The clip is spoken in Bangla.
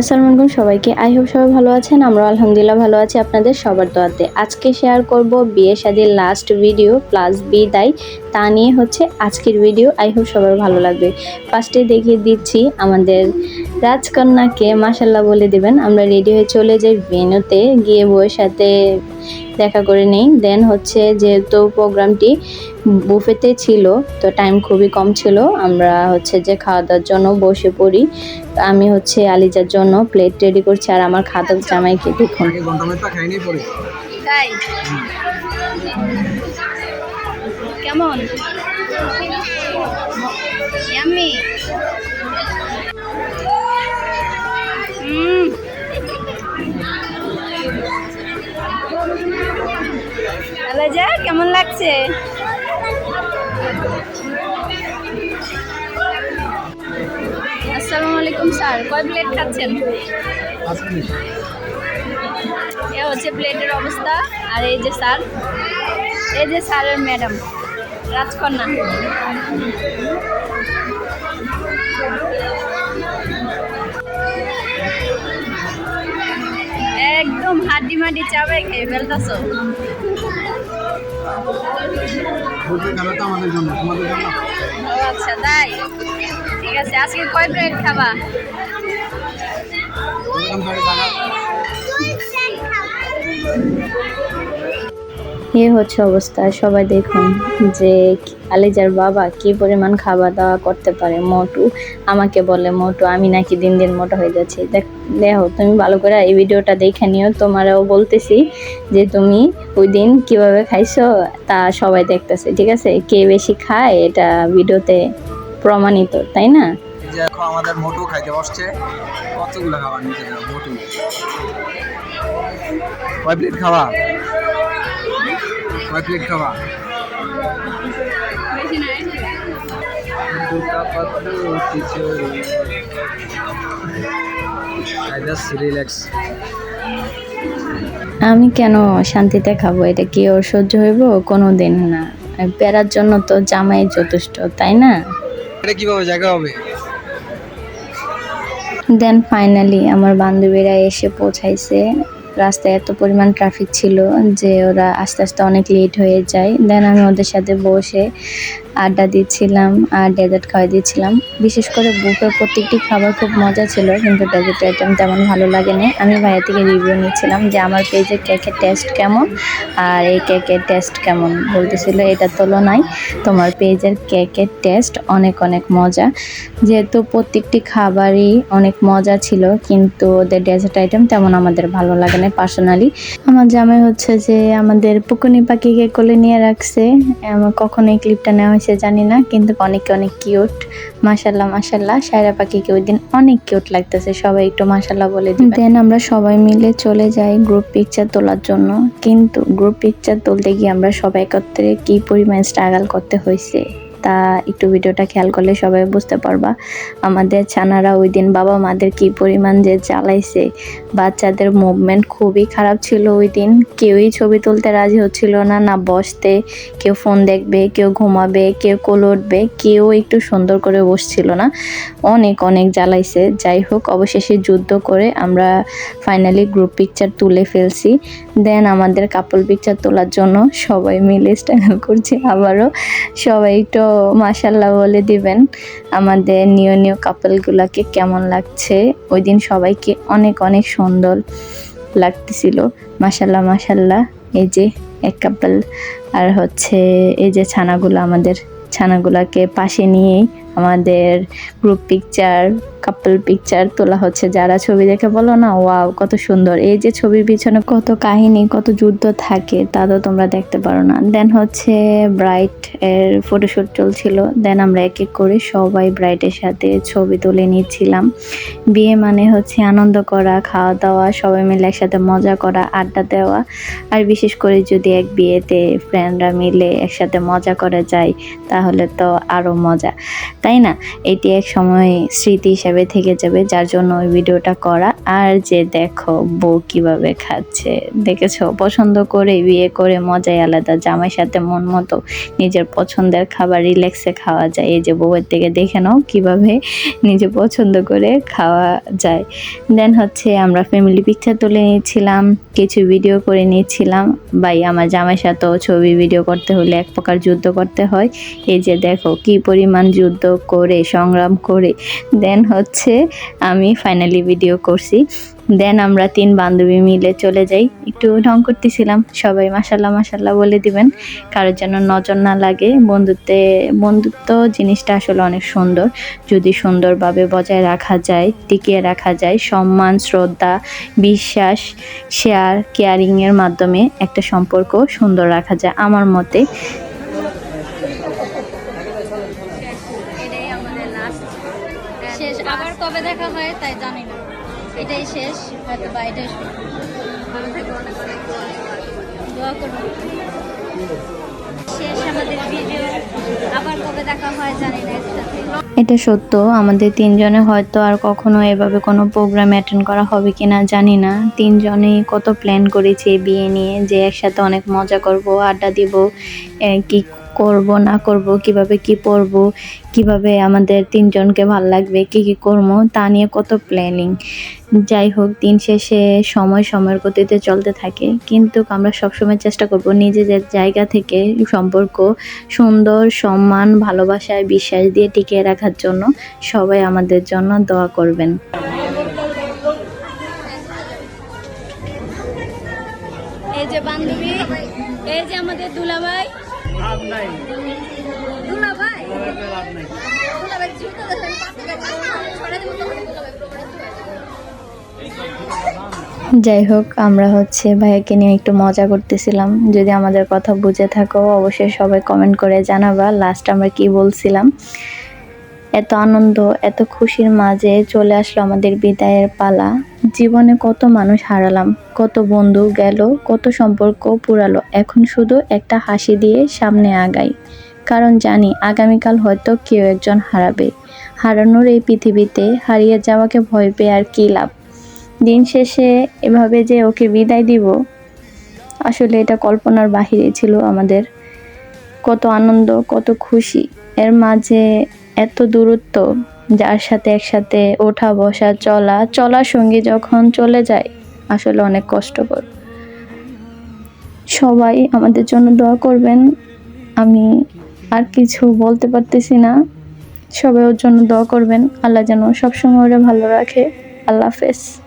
আসসালামু আলাইকুম সবাইকে। আই হোপ সবাই ভালো আছেন আমরা আলহামদুলিল্লাহ ভালো আছি আপনাদের সবার দোয়াতে। আজকে শেয়ার করব বিয়ে শাদির লাস্ট ভিডিও প্লাস বিদায়, তা নিয়ে হচ্ছে আজকের ভিডিও আই হোপ সবার ভালো লাগবে। ফার্স্টে দেখিয়ে দিচ্ছি আমাদের রাজকন্যাকে মাসাল্লাহ বলে দেবেন। আমরা রেডি হয়ে চলে যাই ভেনুতে গিয়ে বউয়ের সাথে দেখা করে নেই। দেন হচ্ছে যেহেতু প্রোগ্রামটি বুফেতে ছিল তো টাইম খুবই কম ছিল আমরা হচ্ছে যে খাওয়া দাওয়ার জন্য বসে পড়ি। আমি হচ্ছে আলিজার জন্য প্লেট রেডি করছি আর আমার জামাইকে দেখুন। মেটটা খাইনি পরে। তাই? কেমন? লাগছে আসসালামু আলাইকুম স্যার। কয় প্লেট খাচ্ছেন? এ হচ্ছে প্লেটের অবস্থা। আর এই যে স্যার এই যে স্যারের ম্যাডাম রাজকন্যা। একদম হাড্ডি মাড্ডি চাবাই খেয়ে ফেলতেছ। বুফে খাবে তো আমাদের জন্য তোমাদের জন্য? ও আচ্ছা তাই? ঠিক আছে আজকে কয় প্লেট খাবা? দুই প্লেট টাকা এ হচ্ছে অবস্থা। সবাই দেখুন যে আলিজার বাবা কি পরিমাণ খাওয়া দাওয়া করতে পারে মোটু। আমাকে বলে, মোটু, আমি নাকি দিন দিন মোটা হয়ে যাচ্ছি। দেখ, দেখো, তুমি ভালো করে এই ভিডিওটা দেখে নিও। তোমারও বলতেছি যে তুমি ওই দিন কীভাবে খাইছো তা সবাই দেখতেছে, ঠিক আছে? কে বেশি খায় এটা ভিডিওতে প্রমাণিত, তাই না? আমাদের মোটু খাইতে বসছে। কতগুলো খাবার মোটু? কয় প্লেট খাওয়া কয় প্লেট খাওয়া রিল্যাক্স আমি কেন শান্তিতে খাব? এটা কি ওর সহ্য হইব? কোনো দিন না। পেরার জন্য তো জামাই যথেষ্ট তাই না? এটা কীভাবে জায়গা হবে? দেন ফাইনালি আমার বান্ধবীরা এসে পৌঁছাইছে। রাস্তায় এত পরিমাণ ট্রাফিক ছিল যে ওরা আস্তে আস্তে অনেক লেট হয়ে যায়। দেন আমি ওদের সাথে বসে আড্ডা দিচ্ছিলাম, আর ডেজার্ট খাওয়াই দিচ্ছিলাম। বিশেষ করে বুফের প্রত্যেকটি খাবার খুব মজা ছিল, কিন্তু ডেজার্ট আইটেম তেমন ভালো লাগেনি। আমি ভাইয়া থেকে রিভিউ নিচ্ছিলাম যে আমার পেজে কেকের টেস্ট কেমন, আর এই কেকের টেস্ট কেমন। বলতেছিল এটার তুলনায় তোমার পেজের কেকের টেস্ট অনেক অনেক মজা। যেহেতু প্রত্যেকটি খাবারই অনেক মজা ছিল, কিন্তু ওদের ডেজার্ট আইটেম তেমন আমাদের ভালো লাগে না পার্সোনালি আমার জামাই হচ্ছে যে আমাদের পুকুনি পাখিকে কোলে নিয়ে রাখছে। আমার কখন এই ক্লিপটা নেওয়া হয়েছে জানি না, কিন্তু অনেকে অনেক কিউট মাসাল্লাহ মাসাল্লাহ সায়রা পাখিকে ওই দিন অনেক কিউট লাগতেছে, সবাই একটু মাসাল্লাহ বলে দেন আমরা সবাই মিলে চলে যাই গ্রুপ পিকচার তোলার জন্য। কিন্তু গ্রুপ পিকচার তুলতে গিয়ে আমরা সবাই একত্রে কি পরিমাণ স্ট্রাগল করতে হয়েছে? তা একটু ভিডিওটা খেয়াল করলে সবাই বুঝতে পারবা। আমাদের ছানারা ওই দিন বাবা মাদের কি পরিমাণ যে চালাইছে বাচ্চাদের মুভমেন্ট খুবই খারাপ ছিল ওই দিন কেউই ছবি তুলতে রাজি হচ্ছিল না না বসতে, কেউ ফোন দেখবে, কেউ ঘুমাবে, কেউ কোল উঠবে, কেউ একটু সুন্দর করে বসছিল না। অনেক অনেক জ্বালাইছে। যাই হোক, অবশেষে যুদ্ধ করে আমরা ফাইনালি গ্রুপ পিকচার তুলে ফেলছি। দেন আমাদের কাপল পিকচার তোলার জন্য সবাই মিলে স্ট্রাগল করছি। আবারও সবাই একটু মাসাল্লাহ বলে দিবেন, আমাদের নিউ নিউ কাপলগুলোকে কেমন লাগছে? ওই দিন সবাইকে অনেক অনেক সুন্দর লাগতেছিল। মাসাল্লাহ মাসাল্লাহ এই যে এক কাপল আর হচ্ছে এই যে ছানাগুলো, আমাদের ছানাগুলাকে পাশে নিয়েই আমাদের গ্রুপ পিকচার কাপল পিকচার তোলা হচ্ছে। যারা ছবি দেখে বলো না ওয়াও কত সুন্দর। এই যে ছবির পিছনে কত কাহিনী, কত যুদ্ধ থাকে, তা তো তোমরা দেখতে পারো না। দেন হচ্ছে ব্রাইট এর ফটোশ্যুট চলছিল। দেন আমরা এক এক করে সবাই ব্রাইটের সাথে ছবি তুলে নিচ্ছিলাম। বিয়ে মানে হচ্ছে আনন্দ করা, খাওয়া দাওয়া, সবাই মিলে একসাথে মজা করা, আড্ডা দেওয়া। আর বিশেষ করে যদি এক বিয়েতে ফ্রেন্ডরা মিলে একসাথে মজা করা যায় তাহলে তো আরও মজা। তাই না? এটি এক সময় স্মৃতি হিসাবে থেকে যাবে, যার জন্য ওই ভিডিওটা করা। আর যে দেখো, বউ কীভাবে খাচ্ছে, দেখেছ? পছন্দ করে, বিয়ে করে, মজাই আলাদা জামাই সাথে মন মতো নিজের পছন্দের খাবার রিল্যাক্সে খাওয়া যায়। এই যে বউয়ের থেকে দেখে নাও কীভাবে নিজে পছন্দ করে খাওয়া যায়। দেন হচ্ছে আমরা ফ্যামিলি পিকচার তুলে নিয়েছিলাম, কিছু ভিডিও করে নিয়েছিলাম। ভাই, আমার জামাই সাথেও ছবি ভিডিও করতে হলে এক প্রকার যুদ্ধ করতে হয়। এই যে দেখো, কি পরিমাণ যুদ্ধ করে, সংগ্রাম করে। দেন হচ্ছে আমি ফাইনালি ভিডিও করছি। দেন আমরা তিন বান্ধবী মিলে চলে যাই। একটু ঢং করতেছিলাম। সবাই মাসাল্লাহ মাসাল্লাহ বলে দিবেন। কারোর যেন নজর না লাগে। বন্ধুত্বে, বন্ধুত্ব জিনিসটা আসলে অনেক সুন্দর। যদি সুন্দরভাবে বজায় রাখা যায়, টিকিয়ে রাখা যায়, সম্মান, শ্রদ্ধা, বিশ্বাস শেয়ার কেয়ারিংয়ের মাধ্যমে একটা সম্পর্ক সুন্দর রাখা যায়। আমার মতে এটাই আমাদের লাস্ট শেষ আবার কবে দেখা হয় তাই জানি না। এটাই শেষ, হয়তো বা এটাই শেষ। আমাদের ভিডিও আবার কবে দেখা হয় জানি না এটা সত্য, আমাদের তিনজনে হয়তো আর কখনো এভাবে কোনো প্রোগ্রাম অ্যাটেন্ড করা হবে কিনা জানি না। তিনজনেই কত প্ল্যান করেছি বিয়ে নিয়ে, যে একসাথে অনেক মজা করব, আড্ডা দিব কি করব, না করব, কীভাবে কি পরব কীভাবে আমাদের তিনজনকে ভালো লাগবে, কি কি করব, তা নিয়ে কত প্ল্যানিং যাই হোক, দিন শেষে সময় সময়ের গতিতে চলতে থাকে, কিন্তু আমরা সবসময় চেষ্টা করব নিজেদের জায়গা থেকে সম্পর্ক, সুন্দর, সম্মান, ভালোবাসায় বিশ্বাস দিয়ে টিকিয়ে রাখার জন্য সবাই আমাদের জন্য দোয়া করবেন। এই যে বান্ধবী, এই যে আমাদের দুলাভাই দুলাভাই দুলাভাই জীবিত দেখেন পাশে গেছে ছড়া দিব তো যাই হোক আমরা হচ্ছে ভাইয়াকে নিয়ে একটু মজা করতেছিলাম। যদি আমাদের কথা বুঝে থাকো অবশ্যই সবাই কমেন্ট করে জানাবা লাস্ট আমরা কি বলছিলাম। এত আনন্দ, এত খুশির মাঝে চলে আসলো আমাদের বিদায়ের পালা। জীবনে কত মানুষ হারালাম, কত বন্ধু গেল, কত সম্পর্ক পুরালো। এখন শুধু একটা হাসি দিয়ে সামনে আগাই। কারণ জানি আগামীকাল হয়তো কেউ একজন হারাবে। হারানোর এই পৃথিবীতে হারিয়ে যাওয়াকে ভয় পেয়ে আর কী লাভ? দিন শেষে এভাবে যে ওকে বিদায় দিব, আসলে এটা কল্পনার বাহিরে ছিল আমাদের। কত আনন্দ, কত খুশি। এর মাঝে এত দূরত্ব, যার সাথে একসাথে ওঠা, বসা, চলা, চলার সঙ্গে যখন চলে যায়, আসলে অনেক কষ্টকর। সবাই আমাদের জন্য দোয়া করবেন। আমি আর কিছু বলতে পারতেছি না। সবাই ওর জন্য দোয়া করবেন। আল্লাহ যেন সবসময় ওরা ভালো রাখে। আল্লাহ হাফেজ।